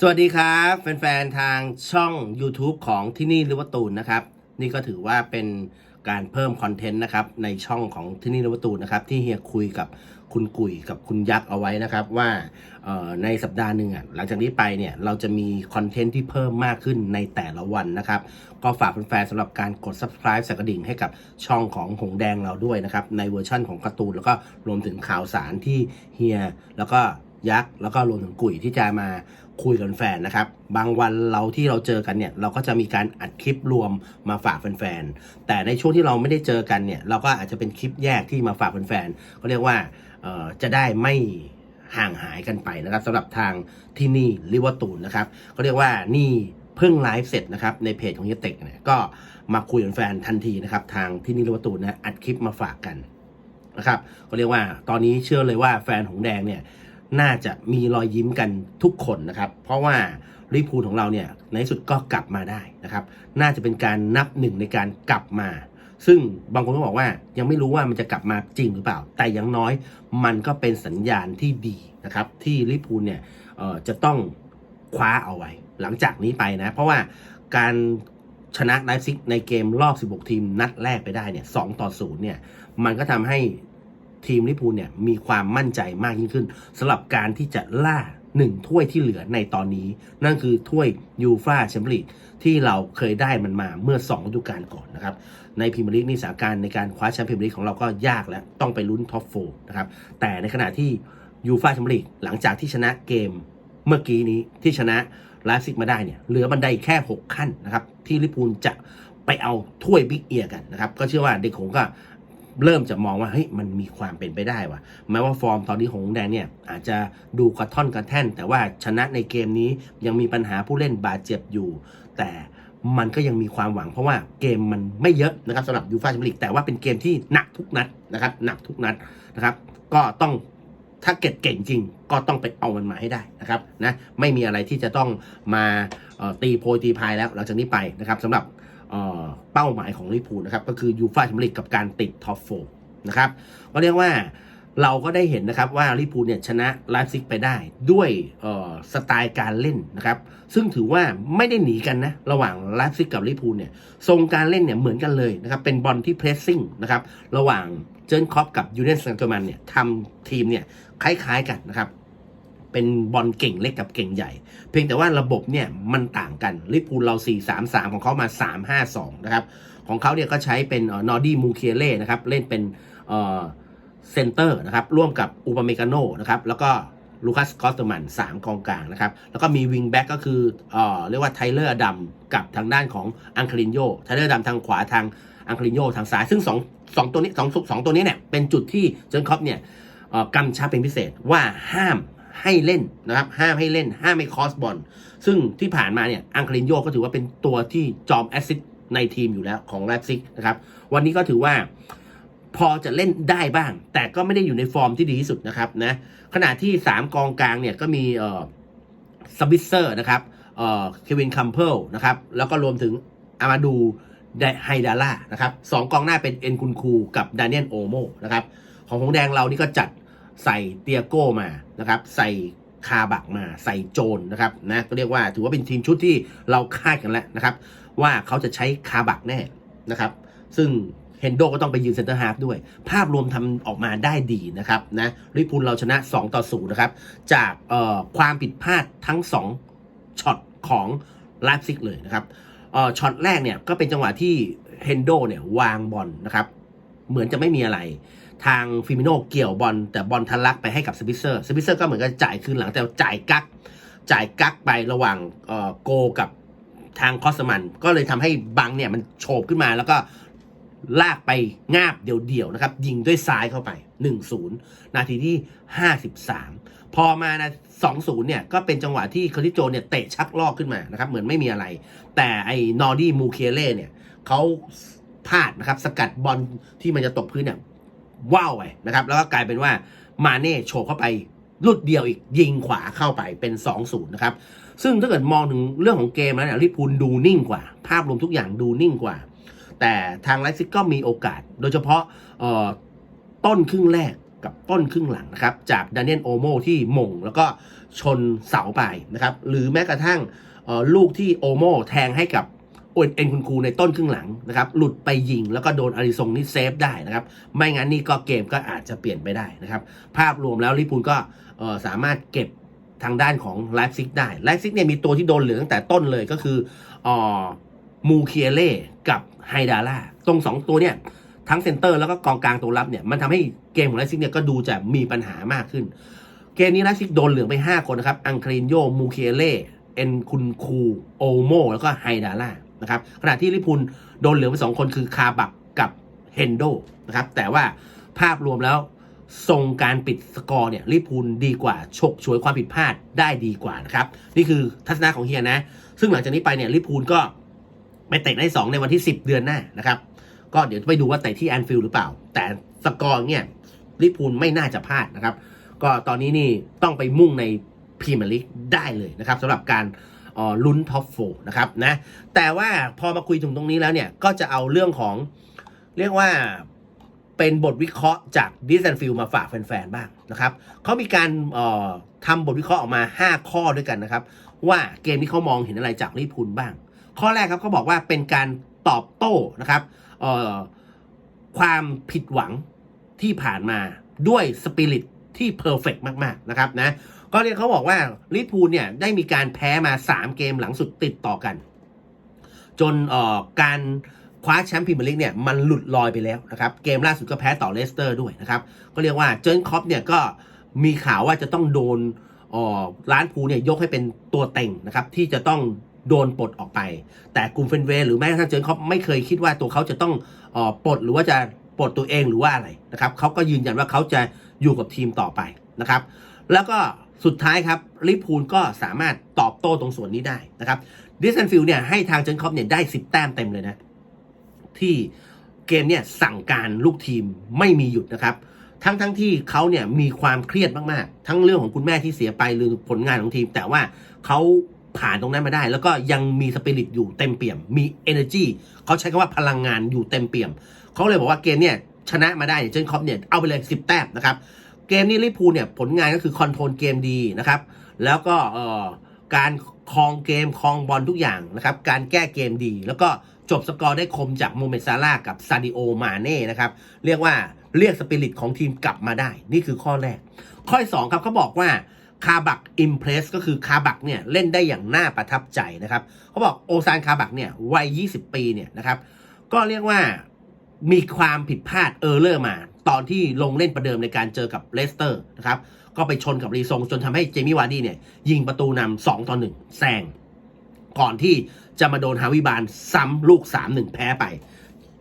สวัสดีครับแฟนๆ ทางช่อง YouTube ของที่นี่ลิวอร์ตูนนะครับ นี่ก็ถือว่าเป็นการเพิ่มคอนเทนต์นะครับในช่องของที่นี่ลิวอร์ตูนนะครับที่เฮียคุยกับคุณกุยกับคุณยักษ์เอาไว้นะครับว่าในสัปดาห์หนึ่งอะหลังจากนี้ไปเนี่ยเราจะมีคอนเทนต์ที่เพิ่มมากขึ้นในแต่ละวันนะครับก็ฝากแฟนๆสำหรับการกด subscribe สักกระดิ่งให้กับช่องของหงแดงเราด้วยนะครับในเวอร์ชั่นของการ์ตูนแล้วก็รวมถึงข่าวสารที่เฮียแล้วก็ ยักษ์แล้วก็รวมถึงกุยที่จะมาคุยกับแฟนนะครับ บางวันเราที่เราเจอกันเนี่ย เราก็จะมีการอัดคลิปรวมมาฝากแฟนๆ แต่ในช่วงที่เราไม่ได้เจอกันเนี่ย เราก็อาจจะเป็นคลิปแยกที่มาฝากแฟนๆก็เรียกว่าเอ่อจะได้ไม่ห่างหายกันไปนะครับสำหรับทางที่นี่ลิเวอร์ตูนนะครับก็เรียกว่านี่เพิ่งไลฟ์เสร็จนะครับในเพจของเฮียเต็กเนี่ยก็มาคุยกับแฟนทันทีนะครับทางที่นี่ลิเวอร์ตูนนะอัดคลิปมาฝากกันนะครับก็เรียกว่าตอนนี้เชื่อเลยว่าแฟนหงแดงเนี่ย น่าจะมีรอยยิ้มกันทุกคนนะครับ เพราะว่าลิพูลของเราเนี่ยในสุดก็กลับมาได้นะครับ น่าจะเป็นการนับหนึ่งในการกลับมา ซึ่งบางคนก็บอกว่ายังไม่รู้ว่ามันจะกลับมาจริงหรือเปล่า แต่อยังน้อยมันก็เป็นสัญญาณที่ดีนะครับ ที่ลิพูลเนี่ยจะต้องคว้าเอาไว้ หลังจากนี้ไปนะ เพราะว่าการชนะไลฟ์ซิกในเกมรอบ 16 ทีมนัดแรกไปได้เนี่ย2ต่อ0เนี่ย มันก็ทำให้ ทีมลิเวอร์พูเนี่ยมีความมั่นใจมากยิ่งขึ้นสำหรับการที่จะล่าหนึ่งถ้วยที่เหลือในตอนนี้ นั่นคือถ้วยยูฟาแชมเปี้ยนลีกที่เราเคยได้มันมาเมื่อ2ฤดูกาลก่อนนะครับ ในพรีเมียร์ลีกนี่สถานการณ์ในการคว้าแชมเป์พรีเมียร์ลีกของเราก็ยากแล้ว ต้องไปลุ้นท็อปโฟนะครับแต่ในขณะที่ยูฟาแชมเปี้ยนลีกหลังจากที่ชนะเกมเมื่อกี้นี้ที่ชนะลฟ์ซิกมาได้เนี่ยเหลือบันไดแค่ 6 ขั้นนะครับที่ลิเวอร์พูลจะไปเอาถ้วยบิ๊กเอียกันนะครับ ก็เชื่อว่าเด็กหงก็ เริ่มจะมองว่าเฮ้ยมันมีความเป็นไปได้ว่ะแม้ว่าฟอร์มตอนนี้ของหงแดงเนี่ยอาจจะดูกระท่อนกระแท่น แต่ว่าชนะในเกมนี้ยังมีปัญหาผู้เล่นบาดเจ็บอยู่ แต่มันก็ยังมีความหวังเพราะว่าเกมมันไม่เยอะนะครับสำหรับยูฟาแชมเปี้ยนลีกแต่ว่าเป็นเกมที่หนักทุกนัดนะครับหนักทุกนัดนะครับ ก็ต้องถ้าเก็เก่งจริงก็ต้องไปเอามันมาให้ได้นะครับนะไม่มีอะไรที่จะต้องมาตีโพยตีพายแล้วหลังจากนี้ไปนะครับสำหรับ เป้าหมายของลิพูนะครับก็คือยูฟ่าแชมเปี้ยนลีกกับการติดท็อปโฟนะครับก็เรียกว่าเราก็ได้เห็นนะครับว่าลิพูเนี่ยชนะไลฟ์ซิกไปได้ด้วยสไตล์การเล่นนะครับซึ่งถือว่าไม่ได้หนีกันนะระหว่างไลฟ์ซิกกับลิพูเนี่ยทรงการเล่นเนี่ยเหมือนกันเลยนะครับเป็นบอลที่เพรสซิ่งนะครับระหว่างเจนคอปกับยูเนสเซนต์มันเนี่ยทำทีมเนี่ยคล้ายๆกันนะครับ เป็นบอลเก่งเล็กกับเก่งใหญ่ เพียงแต่ว่าระบบเนี่ยมันต่างกันลิเวอร์พูลเรา 4-3-3 ของเขามา 3-5-2 นะครับ ของเขาเนี่ยก็ใช้เป็นนอร์ดี้มูเคียเล่นะครับ เล่นเป็นเซนเตอร์นะครับ ร่วมกับอูปาเมกาโนนะครับ แล้วก็ลูคัสคอสเตอร์มันสามกองกลางนะครับ แล้วก็มีวิงแบ็กก็คือเอ่อเรียกว่าไทเลอร์ดัมกับทางด้านของอังคลินโยไทเลอร์ดัมทางขวาทางอังคลินโยทางซ้าย ซึ่งสองสองตัวนี้สองสองตัวนี้เนี่ยเป็นจุดที่เจนคอปเนี่ยกำชับเป็นพิเศษว่าห้าม ให้เล่นนะครับ ห้ามให้เล่น ห้ามไม่คอสบอล ซึ่งที่ผ่านมาเนี่ย อังคลินโยก็ถือว่าเป็นตัวที่จอมแอสซิสในทีมอยู่แล้วของแลปซิกนะครับ วันนี้ก็ถือว่าพอจะเล่นได้บ้าง แต่ก็ไม่ได้อยู่ในฟอร์มที่ดีที่สุดนะครับนะ ขณะที่ 3 กองกลางเนี่ยก็มีเอ่อสบิสเซอร์นะครับ เอ่อเควินคัมเพลนะครับ แล้วก็รวมถึงอามาดูไฮดาร่านะครับสองกองหน้าเป็นเอ็นคุนคูกับดานิเอลโอโมนะครับของหงแดงเรานี่ก็จัด ใส่เตียโก้มานะครับใส่คาบักมาใส่โจนนะครับนะก็เรียกว่าถือว่าเป็นทีมชุดที่เราคาดกันแล้วนะครับ ว่าเขาจะใช้คาบักแน่นะครับ ซึ่งเฮนโดก็ต้องไปยืนเซนเตอร์ฮาร์ฟด้วย ภาพรวมทำออกมาได้ดีนะครับนะลิพูลเราชนะ 2 ต่อ0นะครับ จากเอ่อความผิดพลาดทั้ง 2ช็อตของไลฟ์ซิกเลยนะครับเอ่อช็อตแรกเนี่ยก็เป็นจังหวะที่เฮนโดเนี่ยวางบอลนะครับ เหมือนจะไม่มีอะไร ทางฟิมิโนเกี่ยวบอลแต่บอลทะลักไปให้กับสปิเซอร์สปิเซอร์ก็เหมือนกับจ่ายคืนหลังแต่จ่ายกักจ่ายกักไประหว่างโกกับทางคอสมันก็เลยทำให้บังเนี่ยมันโฉบขึ้นมาแล้วก็ลากไปงาบเดี่ยวๆนะครับ ยิงด้วยซ้ายเข้าไป 1-0 นาทีที่ 53 พอมานะ2-0 เนี่ย ก็เป็นจังหวะที่คาริโจเนี่ยเตะชักลอกขึ้นมานะครับ เหมือนไม่มีอะไร แต่ไอ้นอร์ดี้มูเคเล่เนี่ยเขาพลาดนะครับ สกัดบอลที่มันจะตกพื้นเนี่ย ว้าวไปนะครับ แล้วก็กลายเป็นว่ามาเน่โฉบเข้าไปลุดเดียวอีกยิงขวาเข้าไปเป็น 2-0นะครับ ซึ่งถ้าเกิดมองถึงเรื่องของเกมแล้วเนี่ยลิพูลดูนิ่งกว่า ภาพรวมทุกอย่างดูนิ่งกว่า แต่ทางไลซิกก็มีโอกาส โดยเฉพาะต้นครึ่งแรกกับต้นครึ่งหลังนะครับ จากดานเนียลโอโมที่ม่งแล้วก็ชนเสาไปนะครับ หรือแม้กระทั่งลูกที่โอโมแทงให้กับ เอ็นคุณครูในต้นครึ่งหลังนะครับหลุดไปยิงแล้วก็โดนอาริซงนี่เซฟได้นะครับไม่งั้นนี่ก็เกมก็อาจจะเปลี่ยนไปได้นะครับภาพรวมแล้วลิปูลก็สามารถเก็บทางด้านของไลฟ์ซิกได้ไลฟ์ซิกเนี่ยมีตัวที่โดนเหลืองตั้งแต่ต้นเลยก็คืออมูเคียเล่กับไฮดาร่าตรง 2 ตัวเนี่ยทั้งเซนเตอร์แล้วก็กองกลางตัวรับเนี่ยมันทำให้เกมของไลฟ์ซิกเนี่ยก็ดูจะมีปัญหามากขึ้น เกมนี้ไลฟ์ซิกโดนเหลืองไป 5 คนนะครับ อังครินโยมูเคียเล่เอ็นคุนคูโอโมแล้วก็ไฮดาร่า นะครับขณะที่ลิพุลโดนเหลือไป2คนคือคาบักกับเฮนโดนะครับแต่ว่าภาพรวมแล้วทรงการปิดสกอร์เนี่ยลิพูลดีกว่าฉกฉวยความผิดพลาดได้ดีกว่านะครับ นี่คือทัศนะของเฮียนะ ซึ่งหลังจากนี้ไปเนี่ยลิพูลก็ไปเตะในสองในวันที่ 10 เดือนหน้านะครับ ก็เดี๋ยวไปดูว่าเตะที่แอนฟิลด์หรือเปล่า แต่สกอร์เนี่ยลิพูลไม่น่าจะพลาดนะครับ ก็ตอนนี้นี่ต้องไปมุ่งในพรีเมียร์ลีกได้เลยนะครับสำหรับการ ลุ้นท็อปโฟนะครับนะแต่ว่าพอมาคุยถึงตรงนี้แล้วเนี่ยก็จะเอาเรื่องของเรียกว่าเป็นบทวิเคราะห์จากดิสแอนฟิลมาฝากแฟนๆบ้างนะครับเขามีการเอ่อทำบทวิเคราะห์ออกมา 5 ข้อด้วยกันนะครับ ว่าเกมนี้เขามองเห็นอะไรจากลิพูลบ้าง ข้อแรกครับเขาบอกว่าเป็นการตอบโต้นะครับเอ่อความผิดหวังที่ผ่านมาด้วยสปิริตที่เพอร์เฟกมากๆนะครับนะ ก็เรียกเขาบอกว่าลิพูลเนี่ยได้มีการแพ้มา 3 เกมหลังสุดติดต่อกัน จนออการคว้าแชมป์พรีเมียร์ลีกเนี่ยมันหลุดลอยไปแล้วนะครับ เกมล่าสุดก็แพ้ต่อเลสเตอร์ด้วยนะครับ ก็เรียกว่าเจอร์นคอปเนี่ยก็มีข่าวว่าจะต้องโดนร้านพูลเนี่ยยกให้เป็นตัวเต็งนะครับที่จะต้องโดนปลดออกไป แต่กลุ่มเฟนเวหรือแม้กระทั่งเจอร์นคอปไม่เคยคิดว่าตัวเขาจะต้องออปลดหรือว่าจะปลดตัวเองหรือว่าอะไรนะครับเขาก็ยืนยันว่าเขาจะอยู่กับทีมต่อไปนะครับ แล้วก็ สุดท้ายครับลิพูลก็สามารถตอบโต้ตรงส่วนนี้ได้นะครับดิสแอนฟิลเนี่ยให้ทางเจนคอปเนี่ยได้10แต้มเต็มเลยนะ ที่เกมเนี่ยสั่งการลูกทีมไม่มีหยุดนะครับ ทั้งทั้งที่เขาเนี่ยมีความเครียดมากๆ ทั้งเรื่องของคุณแม่ที่เสียไปหรือผลงานของทีม แต่ว่าเขาผ่านตรงนั้นมาได้ แล้วก็ยังมีสปิริตอยู่เต็มเปี่ยม มี energy เขาใช้คำว่าพลังงานอยู่เต็มเปี่ยม เขาเลยบอกว่าเกมเนี่ยชนะมาได้เจนคอปเนี่ยเอาไปเลย 10 แต้มนะครับ เกมนี้ลิพูเนี่ยผลงานก็คือคอนโทรลเกมดีนะครับ แล้วก็การครองเกมครองบอลทุกอย่างนะครับ การแก้เกมดี แล้วก็จบสกอร์ได้คมจากโมเมซาร่ากับซาดิโอมาเน่นะครับ เรียกว่าเรียกสปิริตของทีมกลับมาได้ นี่คือข้อแรก ข้อสองครับเขาบอกว่าคาบักอิมเพรสก็คือคาบักเนี่ยเล่นได้อย่างน่าประทับใจนะครับเขาบอกโอซานคาบักเนี่ยวัย 20 ปีเนี่ยนะครับ ก็เรียกว่ามีความผิดพลาดเออร์เลอร์มา ตอนที่ลงเล่นประเดิมในการเจอกับเลสเตอร์นะครับก็ไปชนกับรีซงจนทำให้เจมี่วาร์ดี้เนี่ยยิงประตูนำ2ต่อ 1 แซง ก่อนที่จะมาโดนฮาวิบานซ้ำลูก 3-1 แพ้ไป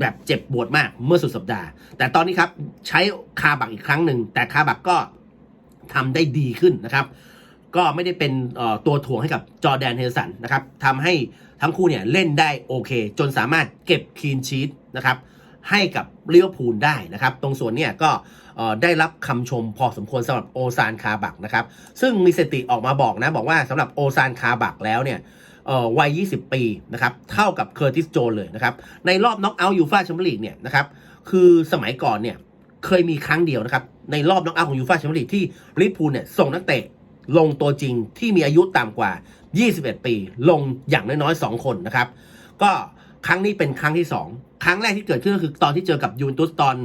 แบบเจ็บปวดมากเมื่อสุดสัปดาห์ แต่ตอนนี้ครับใช้คาบักอีกครั้งหนึ่ง แต่คาบักก็ทำได้ดีขึ้นนะครับ ก็ไม่ได้เป็นตัวถ่วงให้กับจอแดนเฮลสันนะครับทำให้ทั้งคู่เนี่ยเล่นได้โอเค จนสามารถเก็บคีนชีตนะครับ ให้กับลิเวอร์พูลได้นะครับ ตรงส่วนเนี่ยก็ได้รับคำชมพอสมควรสำหรับโอซานคาบักนะครับ ซึ่งมีสติออกมาบอกนะ บอกว่าสำหรับโอซานคาบักแล้วเนี่ยวัย 20 ปีนะครับ เท่ากับเคอร์ติสโจนเลยนะครับ ในรอบน็อกเอาท์ยูฟาแชมเปี้ยนลีกเนี่ยนะครับ คือสมัยก่อนเนี่ยเคยมีครั้งเดียวนะครับ ในรอบน็อกเอาท์ของยูฟาแชมเปี้ยนลีกที่ลิเวอร์พูลเนี่ยส่งนักเตะลงตัวจริงที่มีอายุต่ำกว่า 21 ปี ลงอย่างน้อยๆ 2 คนนะครับ ก็ ครั้งนี้เป็นครั้งที่ 2 ครั้งแรกที่เกิดขึ้นก็คือตอนที่เจอกับยูนตุสตอน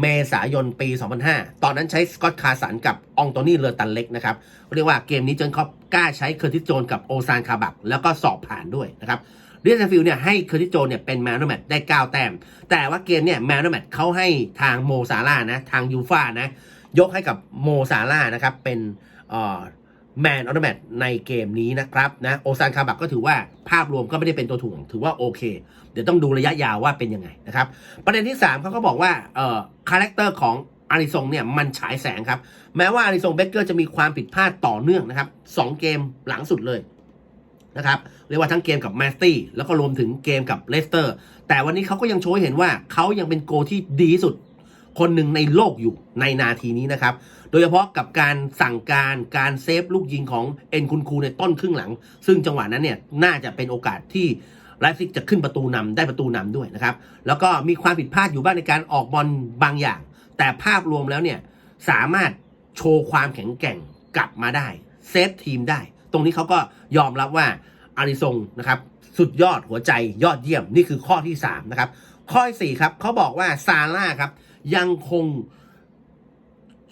เมษายนปี 2005 ตอนนั้นใช้สกอตคาสันกับอองโตนี่เลอตันเล็กนะครับ เรียกว่าเกมนี้เจนคอปกล้าใช้เคอร์ติสโจนกับโอซานคาบัก แล้วก็สอบผ่านด้วยนะครับเรียนฟิลเนี่ยให้เคอร์ติสโจนเนี่ยเป็นแมนนแมตได้ 9 แต้ม แต่ว่าเกมเนี่ยแมนนแมตเขาให้ทางโมซาร่านะทางยูฟานะยกให้กับโมซาร่านะครับเป็นเอ่อ แมนออ t แมตในเกมนี้นะครับนะโอซานคาบักก็ถือว่าภาพรวมก็ไม่ได้เป็นตัวถ่วง ถือว่าโอเค เดี๋ยวต้องดูระยะยาวว่าเป็นยังไงนะครับ ประเด็นที่ 3เขาก็บอกว่าเอ่อคาแรคเตอร์ของอาริซงเนี่ยมันฉายแสงครับ แม้ว่าอาริซงเบเกอร์จะมีความผิดพลาดต่อเนื่องนะครับสองเกมหลังสุดเลยนะครับเรียกว่าทั้งเกมกับแมสตี้แล้วก็รวมถึงเกมกับเลสเตอร์ แต่วันนี้เขาก็ยังโชว์เห็นว่าเขายังเป็นโกที่ดีสุด คนหนึ่งในโลกอยู่ในนาทีนี้นะครับ โดยเฉพาะกับการสั่งการการเซฟลูกยิงของเอ็นคุณคูในต้นครึ่งหลัง ซึ่งจังหวะนั้นเนี่ยน่าจะเป็นโอกาสที่ไลฟ์ซิกจะขึ้นประตูนำได้ประตูนำด้วยนะครับ แล้วก็มีความผิดพลาดอยู่บ้างในการออกบอลบางอย่าง แต่ภาพรวมแล้วเนี่ยสามารถโชว์ความแข็งแกร่งกลับมาได้เซฟทีมได้ ตรงนี้เขาก็ยอมรับว่าอาริซงนะครับสุดยอดหัวใจยอดเยี่ยมนี่คือข้อที่3นะครับข้อที่4ครับเขาบอกว่าซาร่าครับยังคง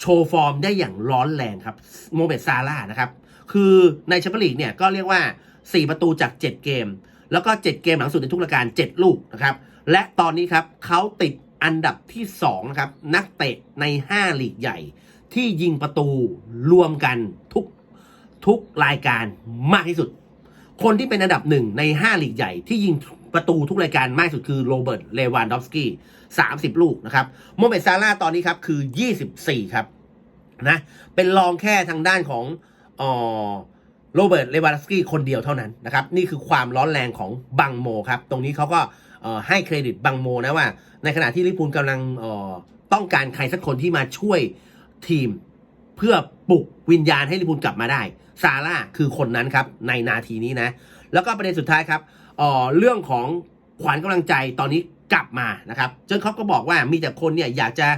โชว์ฟอร์มได้อย่างร้อนแรงครับโมเมดซาร่านะครับ คือในแชมเปี้ยนลีกเนี่ยก็เรียกว่า 4 ประตูจาก 7 เกม แล้วก็ 7 เกมหลังสุดในทุกรายการ 7 ลูกนะครับ และตอนนี้ครับเขาติดอันดับที่2นะครับนักเตะใน 5 ลีกใหญ่ ที่ยิงประตูรวมกันทุกทุกรายการมากที่สุด คนที่เป็นอันดับหนึ่งใน 5 ลีกใหญ่ที่ยิง ประตูทุกรายการมากสุดคือโรเบิร์ตเลวานดอฟสกี้30ลูกนะครับโมเมดซาร่าตอนนี้ครับคือ24ครับนะเป็นรองแค่ทางด้านของออโรเบิร์ตเลวานดอฟสกี้คนเดียวเท่านั้นนะครับนี่คือความร้อนแรงของบังโมครับตรงนี้เขาก็ให้เครดิตบังโมนะว่า ในขณะที่ลิเวอร์พูลกำลังต้องการใครสักคนที่มาช่วยทีม เพื่อปลุกวิญญาณให้ลิเวอร์พูลกลับมาได้ ซาร่าคือคนนั้นครับ ในนาทีนี้นะ แล้วก็ประเด็นสุดท้ายครับเอ่อเรื่องของขวัญกำลังใจตอนนี้กลับมานะครับจนเขาก็บอกว่ามีแต่คนเนี่ยอยากจะ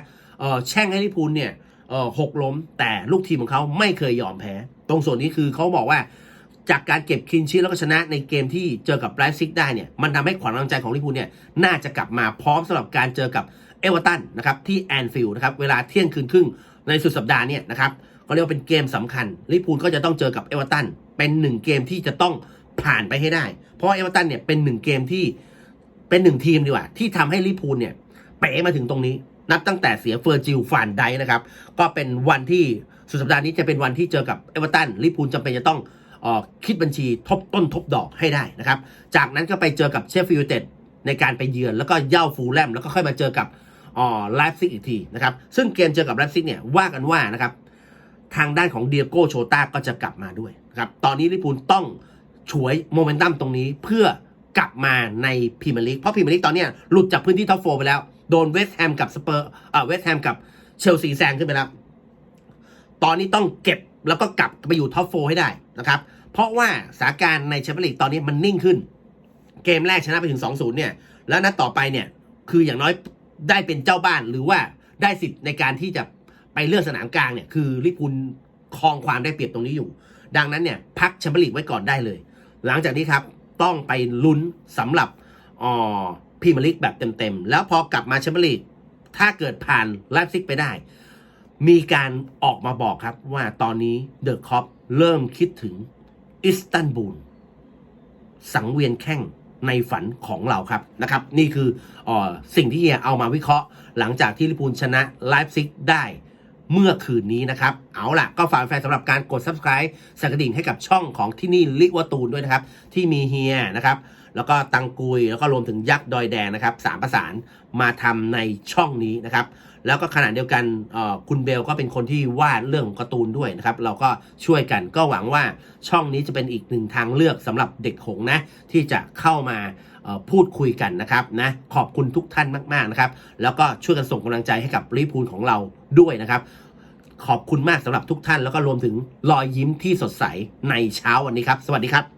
เอ่อแช่งให้ลิพูลเนี่ยเอ่อหกล้ม แต่ลูกทีมของเขาไม่เคยยอมแพ้ ตรงส่วนนี้คือเขาบอกว่าจากการเก็บคินชีแล้วก็ชนะในเกมที่เจอกับไลฟ์ซิกได้เนี่ยมันทำให้ขวัญกำลังใจของลิพูลเนี่ยน่าจะกลับมาพร้อมสำหรับการเจอกับเอเวอร์ตันนะครับที่แอนฟิลด์นะครับเวลาเที่ยงคืนครึ่ง ในสุดสัปดาห์เนี่ยนะครับเขาเรียกว่าเป็นเกมสำคัญลิเวอร์พูลก็จะต้องเจอกับเอเวอร์ตันเป็นหนึ่งเกมที่จะต้องผ่านไปให้ได้ เพราะเอเวอร์ตันเนี่ยเป็นหนึ่งเกมที่เป็นหนึ่งทีมดีกว่า ที่ทำให้ลิเวอร์พูลเนี่ยเป๋มาถึงตรงนี้ นับตั้งแต่เสียเฟอร์จิลฟานไดนะครับ ก็เป็นวันที่สุดสัปดาห์นี้จะเป็นวันที่เจอกับเอเวอร์ตันลิเวอร์พูลจำเป็นจะต้องออคิดบัญชีทบต้นทบดอกให้ได้นะครับ จากนั้นก็ไปเจอกับเชฟฟิลด์ยูไนในการไปเยือนแล้วก็เย่าฟูลแลมแล้วก็ค่อยมาเจอกับ อ่อไลฟ์ซิกอีกทีนะครับซึ่งเกมเจอกับไลฟ์ซิกเนี่ยว่ากันว่านะครับทางด้านของเดียโก้โชต้าก็จะกลับมาด้วยนะครับตอนนี้ลิพูลต้องฉวยโมเมนตัมตรงนี้เพื่อกลับมาในพรีเมียร์ลีกเพราะพรีเมียร์ลีกตอนนี้หลุดจากพื้นที่ท็อปโฟไปแล้ว โดนเวสต์แฮมกับสเปอร์เอ่อเวสต์แฮมกับเชลซีแซงขึ้นไปแล้ว ตอนนี้ต้องเก็บแล้วก็กลับไปอยู่ท็อปโฟให้ได้นะครับเพราะว่าสถานการณ์ในแชมเปี้ยนลีกตอนนี้มันนิ่งขึ้น เกมแรกชนะไปถึง 2-0 เนี่ย แล้วนัดต่อไปเนี่ย คืออย่างน้อย ได้เป็นเจ้าบ้านหรือว่าได้สิทธิ์ในการที่จะไปเลือกสนามกลางเนี่ยคือลิพูลครองความได้เปรียบตรงนี้อยู่ ดังนั้นเนี่ยพักแชมเปี้ยนลีกไว้ก่อนได้เลย หลังจากนี้ครับต้องไปลุ้นสำหรับอ่อพรีเมียร์ลีกแบบเต็มๆ แล้วพอกลับมาแชมเปี้ยนลีกถ้าเกิดผ่านไลฟ์ซิกไปได้ มีการออกมาบอกครับว่าตอนนี้เดอะคอปเริ่มคิดถึงอิสตันบูลสังเวียนแข้ง ในฝันของเราครับนะครับ นี่คือออสิ่งที่เฮียเอามาวิเคราะห์ หลังจากที่ลิเวอร์พูลชนะไลฟ์ซิกได้เมื่อคืนนี้นะครับ เอาล่ะ ก็ฝากแฟนสำหรับการกด subscribe สั่นกระดิ่งให้กับช่องของที่นี่ลิวตูนด้วยนะครับ ที่มีเฮียนะครับ แล้วก็ตังกุย แล้วก็รวมถึงยักษ์ดอยแดงนะครับสามประสานมาทำในช่องนี้นะครับ แล้วก็ขณะเดียวกันคุณเบลก็เป็นคนที่วาดเรื่องของการ์ตูนด้วยนะครับ เราก็ช่วยกันก็หวังว่าช่องนี้จะเป็นอีกหนึ่งทางเลือกสำหรับเด็กหงนะ ที่จะเข้ามาพูดคุยกันนะครับนะขอบคุณทุกท่านมากๆนะครับ แล้วก็ช่วยกันส่งกำลังใจให้กับร์พูลของเราด้วยนะครับขอบคุณมากสำหรับทุกท่านแล้วก็รวมถึงรอยยิ้มที่สดใสในเช้าวันนี้ครับ สวัสดีครับ